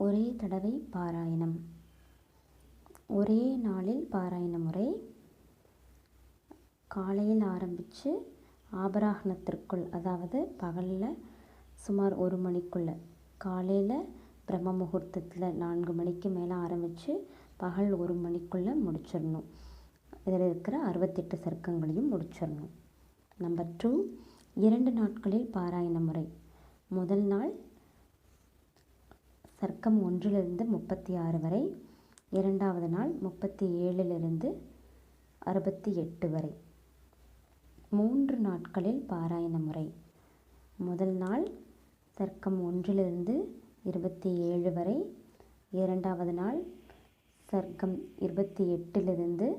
ஒரே தடவை பாராயணம். ஒரே நாளில் பாராயண முறை. காலையில் ஆரம்பித்து ஆபராகனத்திற்குள் அதாவது பகலில் சுமார் ஒரு மணிக்குள்ளே காலையில் பிரம்ம முகூர்த்தத்தில் நான்கு மணிக்கு மேலே ஆரம்பித்து பகல் ஒரு மணிக்குள்ளே முடிச்சிடணும். இதில் இருக்கிற அறுபத்தெட்டு சர்க்கங்களையும் முடிச்சிடணும். நம்பர் டூ இரண்டு நாட்களில் பாராயண முறை. முதல் நாள் சர்க்கம் ஒன்றிலிருந்து முப்பத்தி ஆறு வரை இரண்டாவது நாள் முப்பத்தி ஏழிலிருந்து அறுபத்தி எட்டு வரை. மூன்று நாட்களில் பாராயண முறை. முதல் நாள் சர்க்கம் ஒன்றிலிருந்து இருபத்தி ஏழு வரை இரண்டாவது நாள் சர்க்கம் இருபத்தி எட்டிலிருந்து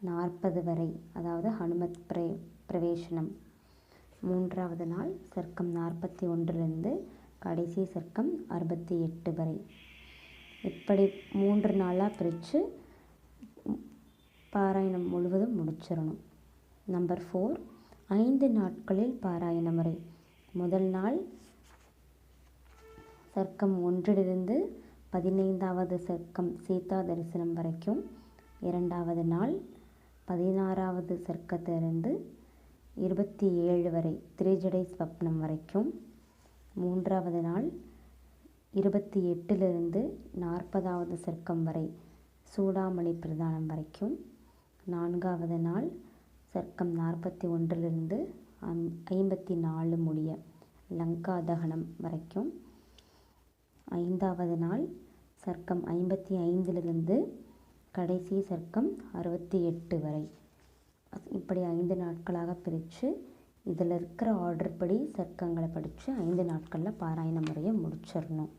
நாற்பது வரை அதாவது ஹனுமத் பிரே பிரவேசனம். மூன்றாவது நாள் சர்க்கம் நாற்பத்தி ஒன்றிலிருந்து கடைசி சர்க்கம் அறுபத்தி எட்டு வரை. இப்படி மூன்று நாளாக பிரித்து பாராயணம் முழுவதும் முடிச்சிடணும். நம்பர் ஃபோர் ஐந்து நாட்களில் பாராயண முறை முதல் நாள் சர்க்கம் ஒன்றிலிருந்து பதினைந்தாவது சர்க்கம் சீதா தரிசனம் வரைக்கும். இரண்டாவது நாள் பதினாறாவது சர்க்கத்திலிருந்து இருபத்தி ஏழு வரை. திரிஜடை ஸ்வப்னம் வரைக்கும். மூன்றாவது நாள் இருபத்தி எட்டிலிருந்து நாற்பதாவது சர்க்கம் வரை சூடாமணி பிரதானம் வரைக்கும். நான்காவது நாள் சர்க்கம் நாற்பத்தி ஒன்றிலிருந்து அந் ஐம்பத்தி நாலு முடிய லங்கா தகனம் வரைக்கும். ஐந்தாவது நாள் சர்க்கம் ஐம்பத்தி ஐந்திலிருந்து கடைசி சர்க்கம் அறுபத்தி எட்டு வரை. இப்படி ஐந்து நாட்களாக பிரித்து இதில் இருக்கிற ஆர்டர் படி சர்க்கங்களை படித்து ஐந்து நாட்களில் பாராயண முறையை முடிச்சிடணும்.